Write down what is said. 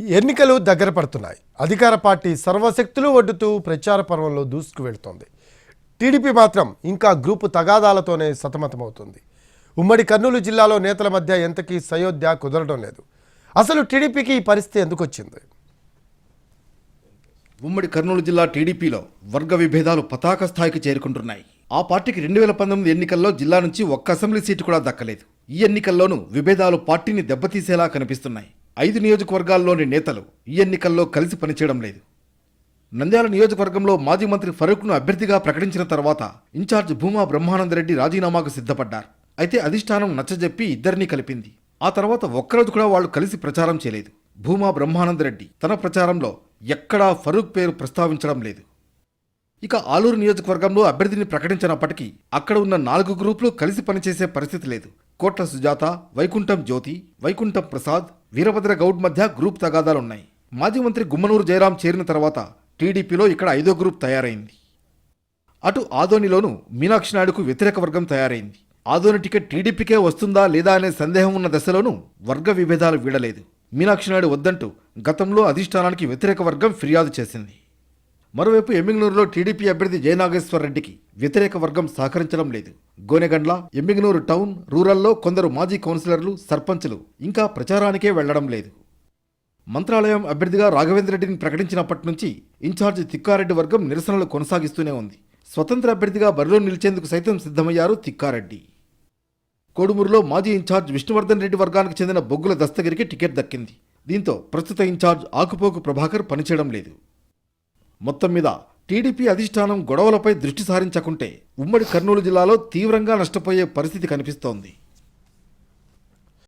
ఎన్నికలు దగ్గర పడుతున్నాయి. అధికార పార్టీ సర్వశక్తులు ఒడ్డుతూ ప్రచార పర్వంలో దూసుకు వెళ్తోంది. టీడీపీ మాత్రం ఇంకా గ్రూపు తగాదాలతోనే సతమతమవుతుంది. ఉమ్మడి కర్నూలు జిల్లాలో నేతల మధ్య ఎంతకీ సయోధ్య కుదరడం లేదు. అసలు టీడీపీకి ఈ పరిస్థితి ఎందుకు వచ్చింది ఉమ్మడి కర్నూలు జిల్లా టీడీపీలో వర్గ విభేదాలు పతాక స్థాయికి చేరుకుంటున్నాయి. ఆ పార్టీకి రెండు వేల పంతొమ్మిది ఎన్నికల్లో జిల్లా నుంచి ఒక్క అసెంబ్లీ సీటు కూడా దక్కలేదు. ఈ ఎన్నికల్లోనూ విభేదాలు పార్టీని దెబ్బతీసేలా కనిపిస్తున్నాయి. ఐదు నియోజకవర్గాల్లోని నేతలు ఈ ఎన్నికల్లో కలిసి పనిచేయడం లేదు. నంద్యాల నియోజకవర్గంలో మాజీ మంత్రి ఫరూక్ను అభ్యర్థిగా ప్రకటించిన తర్వాత ఇన్ఛార్జ్ భూమా బ్రహ్మానందరెడ్డి రాజీనామాకు సిద్ధపడ్డారు. అయితే అధిష్టానం నచ్చజెప్పి ఇద్దరినీ కలిపింది. ఆ తర్వాత ఒక్కరోజు కూడా వాళ్ళు కలిసి ప్రచారం చేయలేదు. భూమా బ్రహ్మానందరెడ్డి తన ప్రచారంలో ఎక్కడా ఫరూక్ పేరు ప్రస్తావించడం లేదు. ఇక ఆలూరు నియోజకవర్గంలో అభ్యర్థిని ప్రకటించినప్పటికీ అక్కడ ఉన్న నాలుగు గ్రూపులు కలిసి పనిచేసే పరిస్థితి లేదు. కోట్ల సుజాత వైకుంఠం జ్యోతి వైకుంఠం ప్రసాద్ వీరభద్ర గౌడ్ మధ్య గ్రూప్ తగాదాలున్నాయి. మాజీ మంత్రి గుమ్మనూరు జయరాం చేరిన తర్వాత టీడీపీలో ఇక్కడ ఐదో గ్రూప్ తయారైంది. అటు ఆదోనిలోనూ మీనాక్షి నాయుడుకు వ్యతిరేక వర్గం తయారైంది. ఆదోని టికెట్ టీడీపీకే వస్తుందా లేదా అనే సందేహం ఉన్న దశలోనూ వర్గ విభేదాలు వీడలేదు. మీనాక్షి నాయుడు వద్దంటూ గతంలో అధిష్టానానికి వ్యతిరేక వర్గం ఫిర్యాదు చేసింది. మరోవైపు ఎమ్మింగ్నూరులో టీడీపీ అభ్యర్థి జయనాగేశ్వర రెడ్డికి వ్యతిరేక వర్గం సహకరించడం లేదు. గోనెగండ్ల ఎమ్మిగనూరు టౌన్ రూరల్లో కొందరు మాజీ కౌన్సిలర్లు సర్పంచులు ఇంకా ప్రచారానికే వెళ్ళడం లేదు. మంత్రాలయం అభ్యర్థిగా రాఘవేంద్ర రెడ్డిని ప్రకటించినప్పటి నుంచి ఇన్ఛార్జ్ తిక్కారెడ్డి వర్గం నిరసనలు కొనసాగిస్తూనే ఉంది. స్వతంత్ర అభ్యర్థిగా బరిలో నిలిచేందుకు సైతం సిద్ధమయ్యారు తిక్కారెడ్డి. కోడుమూరులో మాజీ ఇన్ఛార్జ్ విష్ణువర్ధన్ రెడ్డి వర్గానికి చెందిన బొగ్గుల దస్తగిరికి టికెట్ దక్కింది. దీంతో ప్రస్తుత ఇన్ఛార్జ్ ఆకుపోకు ప్రభాకర్ పనిచేయడం లేదు. మొత్తం మీద టీడీపీ అధిష్టానం గొడవలపై దృష్టి సారించకుంటే ఉమ్మడి కర్నూలు జిల్లాలో తీవ్రంగా నష్టపోయే పరిస్థితి కనిపిస్తోంది.